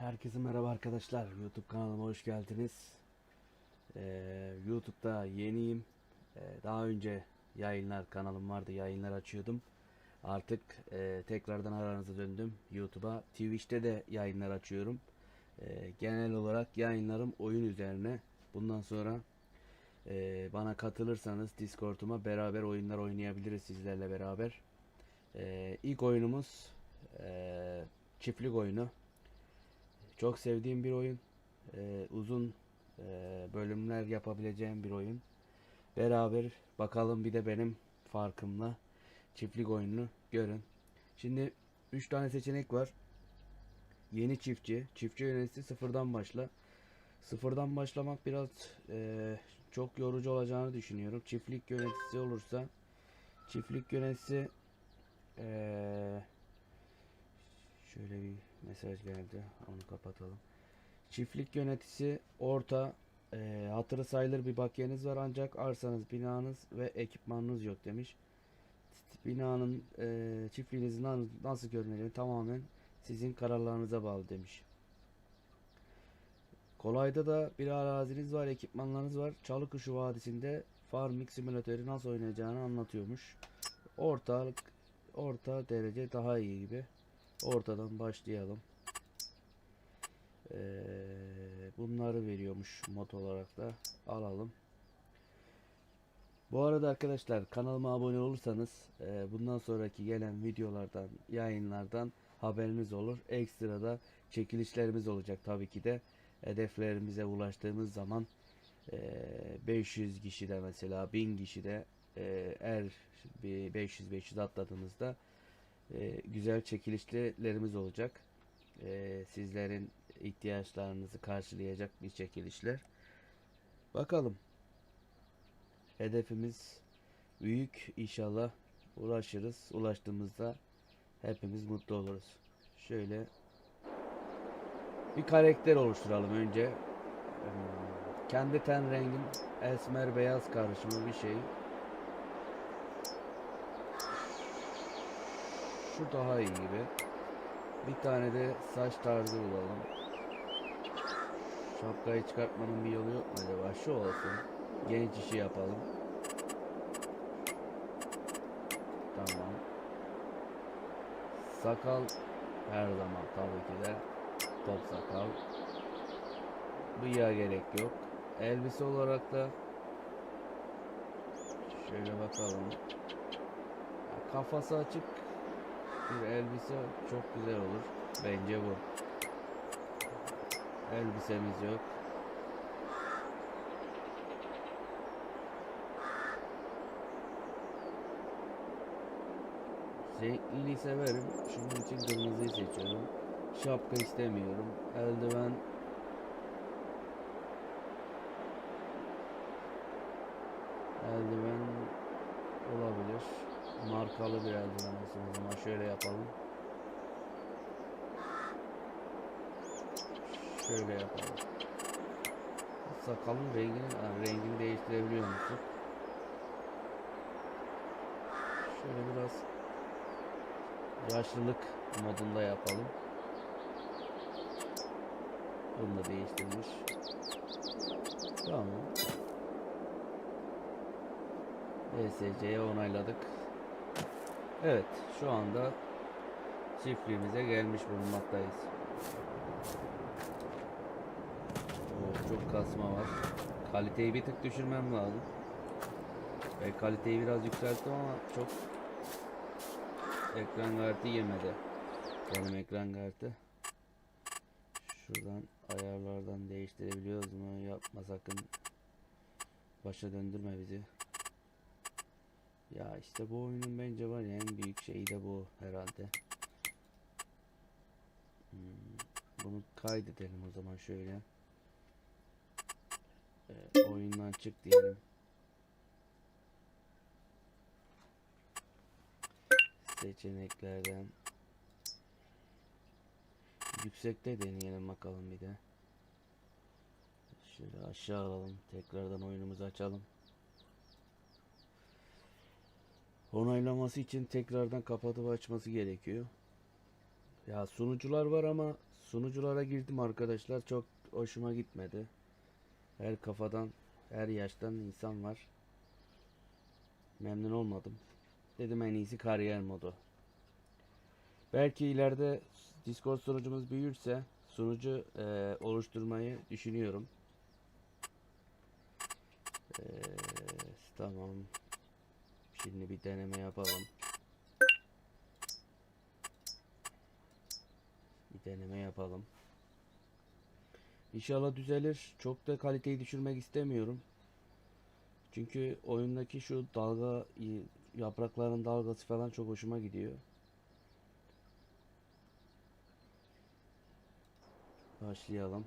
Herkese merhaba arkadaşlar. YouTube kanalıma hoş geldiniz. Ee, YouTube'da yeniyim. Ee, daha önce yayınlar kanalım vardı. Yayınlar açıyordum. Artık e, tekrardan aranıza döndüm YouTube'a. Twitch'te de yayınlar açıyorum. Ee, genel olarak yayınlarım oyun üzerine. Bundan sonra e, bana katılırsanız Discord'uma beraber oyunlar oynayabiliriz sizlerle beraber. Ee, ilk oyunumuz e, çiftlik oyunu. Çok sevdiğim bir oyun. Ee, uzun e, bölümler yapabileceğim bir oyun. Beraber bakalım bir de benim farkımla çiftlik oyununu görün. Şimdi 3 tane seçenek var. Yeni çiftçi, çiftçi yöneticisi sıfırdan başla. Sıfırdan başlamak biraz e, çok yorucu olacağını düşünüyorum. Çiftlik yöneticisi olursa çiftlik yöneticisi e, Şöyle bir mesaj geldi. Onu kapatalım. Çiftlik yöneticisi orta e, hatırı sayılır bir bakiyeniz var ancak arsanız, binanız ve ekipmanınız yok demiş. Binanın e, çiftliğinizin na- nasıl görüneceğini tamamen sizin kararlarınıza bağlı demiş. Kolayda da bir araziniz var, ekipmanlarınız var. Çalıkuşu Vadisi'nde Farming Simülatörü nasıl oynayacağını anlatıyormuş. Ortalık orta derece daha iyi gibi. Ortadan başlayalım. Ee, bunları veriyormuş mod olarak da alalım. Bu arada arkadaşlar kanalıma abone olursanız e, bundan sonraki gelen videolardan, yayınlardan haberiniz olur. Ekstra da çekilişlerimiz olacak tabii ki de. Hedeflerimize ulaştığımız zaman e, 500 kişide mesela 1000 kişide e, eğer bir 500-500 atladığımızda e, güzel çekilişlerimiz olacak. E, sizlerin ihtiyaçlarınızı karşılayacak bir çekilişler. Bakalım. Hedefimiz büyük. İnşallah ulaşırız. Ulaştığımızda hepimiz mutlu oluruz. Şöyle bir karakter oluşturalım önce. Hmm, Kendi ten rengim esmer beyaz karışımı bir şey. Şu daha iyi gibi. Bir tane de saç tarzı bulalım. Şapkayı çıkartmanın bir yolu yok mu acaba? Şu olsun. Genç işi yapalım. Tamam. Sakal her zaman tabii ki de top sakal. Bıyığa gerek yok. Elbise olarak da şöyle bakalım. Kafası açık bir elbise çok güzel olur. Bence bu. Elbisemiz yok. Renkliliği severim. Şunun için kırmızıyı seçiyorum. Şapka istemiyorum. Eldiven Eldiven. Markalı bir eldiven olsun o zaman. Şöyle yapalım. Şöyle yapalım. Sakalın rengini, ha, rengini değiştirebiliyor musun? Şöyle biraz yaşlılık modunda yapalım. Bunu da değiştirmiş. Tamam. ESC'ye onayladık. Evet, şu anda çiftliğimize gelmiş bulunmaktayız. Oo, çok kasma var. Kaliteyi bir tık düşürmem lazım. Ve kaliteyi biraz yükselttim ama çok ekran kartı yemedi. Benim ekran kartı. Şuradan ayarlardan değiştirebiliyoruz mu? Yapma sakın. Başa döndürme bizi. Ya işte bu oyunun bence var ya en büyük şeyi de bu herhalde. Hmm, bunu kaydedelim o zaman şöyle. Ee, oyundan çık diyelim. Seçeneklerden yüksekte deneyelim bakalım bir de. Şöyle aşağı alalım. Tekrardan oyunumuzu açalım. Onaylaması için tekrardan kapatıp açması gerekiyor. Ya sunucular var ama Sunuculara girdim arkadaşlar. Çok hoşuma gitmedi. Her kafadan, her yaştan insan var. Memnun olmadım. Dedim en iyisi kariyer modu. Belki ileride Discord sunucumuz büyürse sunucu eee, oluşturmayı düşünüyorum. Eee, tamam. Şimdi bir deneme yapalım. Bir deneme yapalım. İnşallah düzelir. Çok da kaliteyi düşürmek istemiyorum. Çünkü oyundaki şu dalga yaprakların dalgası falan çok hoşuma gidiyor. Başlayalım.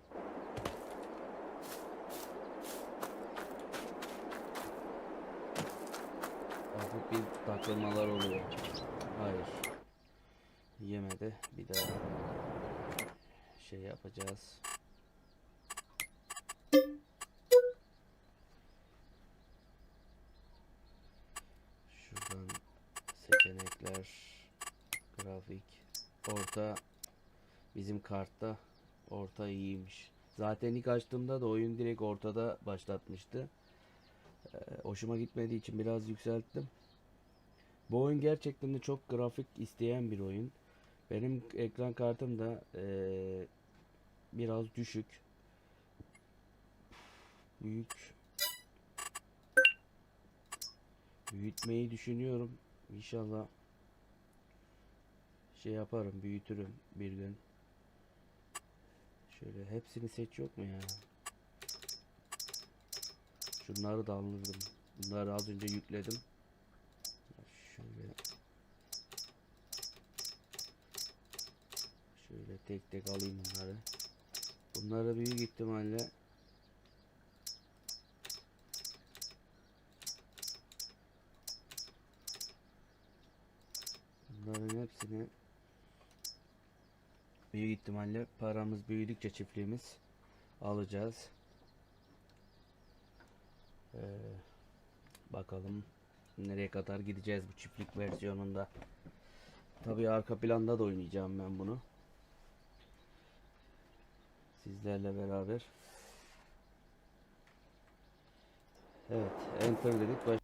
Takılmalar oluyor. Hayır. Yemedi. Bir daha şey yapacağız. Şuradan seçenekler, grafik, orta bizim kartta orta iyiymiş. Zaten ilk açtığımda da oyun direkt ortada başlatmıştı. Ee, hoşuma gitmediği için biraz yükselttim. Bu oyun gerçekten de çok grafik isteyen bir oyun. Benim ekran kartım da eee, biraz düşük. Büyük. Büyütmeyi düşünüyorum. İnşallah şey yaparım, büyütürüm bir gün. Şöyle hepsini seç yok mu ya? Şunları da alırdım. Bunları az önce yükledim. Şöyle Şöyle tek tek alayım bunları. Bunları büyük ihtimalle Bunların hepsini büyük ihtimalle paramız büyüdükçe çiftliğimiz alacağız. Ee, bakalım nereye kadar gideceğiz bu çiftlik versiyonunda. Tabii arka planda da oynayacağım ben bunu. Sizlerle beraber. Evet, enter dedik. Baş